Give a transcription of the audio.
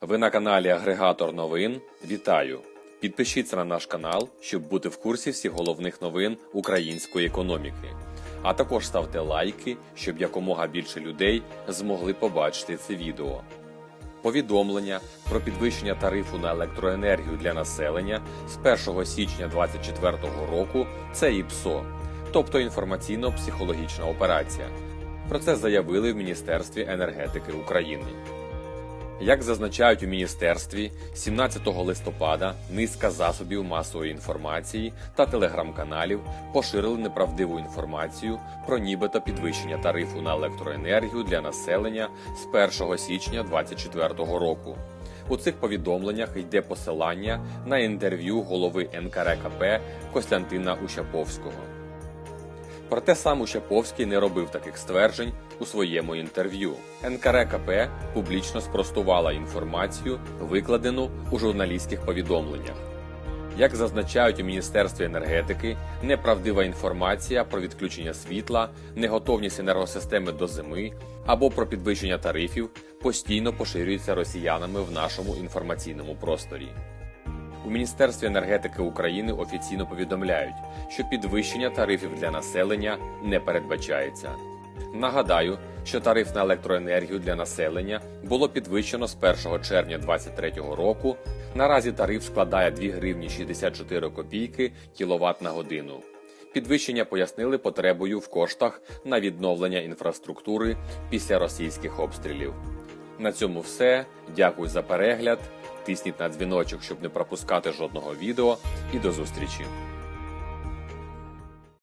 Ви на каналі Агрегатор новин. Вітаю! Підпишіться на наш канал, щоб бути в курсі всіх головних новин української економіки. А також ставте лайки, щоб якомога більше людей змогли побачити це відео. Повідомлення про підвищення тарифу на електроенергію для населення з 1 січня 2024 року це ІПСО, тобто інформаційно-психологічна операція. Про це заявили в Міністерстві енергетики України. Як зазначають у міністерстві, 17 листопада низка засобів масової інформації та телеграм-каналів поширили неправдиву інформацію про нібито підвищення тарифу на електроенергію для населення з 1 січня 2024 року. У цих повідомленнях йде посилання на інтерв'ю голови НКРКП Костянтина Ущаповського. Проте сам Ущаповський не робив таких стверджень у своєму інтерв'ю. НКРКП публічно спростувала інформацію, викладену у журналістських повідомленнях. Як зазначають у Міністерстві енергетики, неправдива інформація про відключення світла, неготовність енергосистеми до зими або про підвищення тарифів постійно поширюється росіянами в нашому інформаційному просторі. У Міністерстві енергетики України офіційно повідомляють, що підвищення тарифів для населення не передбачається. Нагадаю, що тариф на електроенергію для населення було підвищено з 1 червня 2023 року. Наразі тариф складає 2 гривні 64 копійки кіловат на годину. Підвищення пояснили потребою в коштах на відновлення інфраструктури після російських обстрілів. На цьому все. Дякую за перегляд. Тисніть на дзвіночок, щоб не пропускати жодного відео, і до зустрічі!